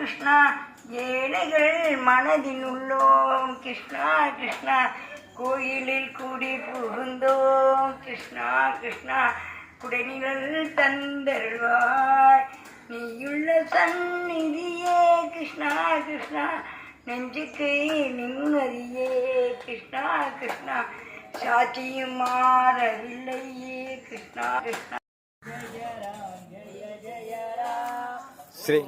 கிருஷ்ணா ஏழைகள் மனதின் உள்ளோம். கிருஷ்ணா கிருஷ்ணா கோயிலில் கூடி புகுந்தோம். கிருஷ்ணா கிருஷ்ணா குடநிழல் தந்தருள்வாய். நீயுள்ள சந்நிதியே கிருஷ்ணா கிருஷ்ணா நெஞ்சுக்கு நிம்மதியே கிருஷ்ணா கிருஷ்ணா. சாட்சியும் மாறவில்லையே கிருஷ்ணா கிருஷ்ணா. ஸ்ரீ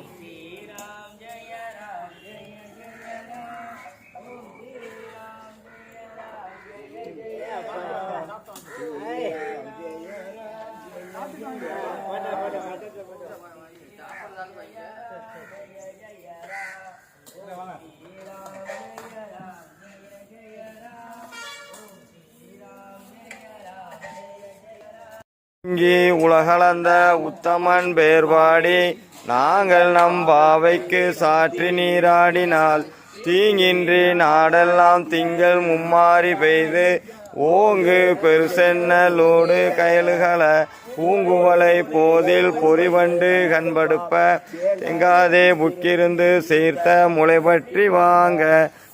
இங்கே உலகளந்த உத்தமன் பேர்பாடி நாங்கள் நம் பாவைக்கு சாற்றி நீராடினால் தீங்கின்றி நாடெல்லாம் திங்கள் மும்மாறி பெய்து ஓங்கு பெருசென்னலோடு கயலுகள பூங்குவலை போதில் பொறிவண்டு கண்படுப்ப எங்காதே புக்கிருந்து சேர்த்த முளை பற்றி வாங்க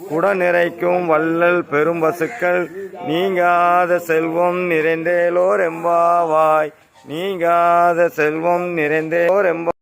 குட நிறைக்கும் வள்ளல் பெரும் பசுக்கள் நீங்காத செல்வம் நிறைந்தேலோர் எம்பாவாய் நீங்காத செல்வம் நிறைந்தேலோர் எம்பா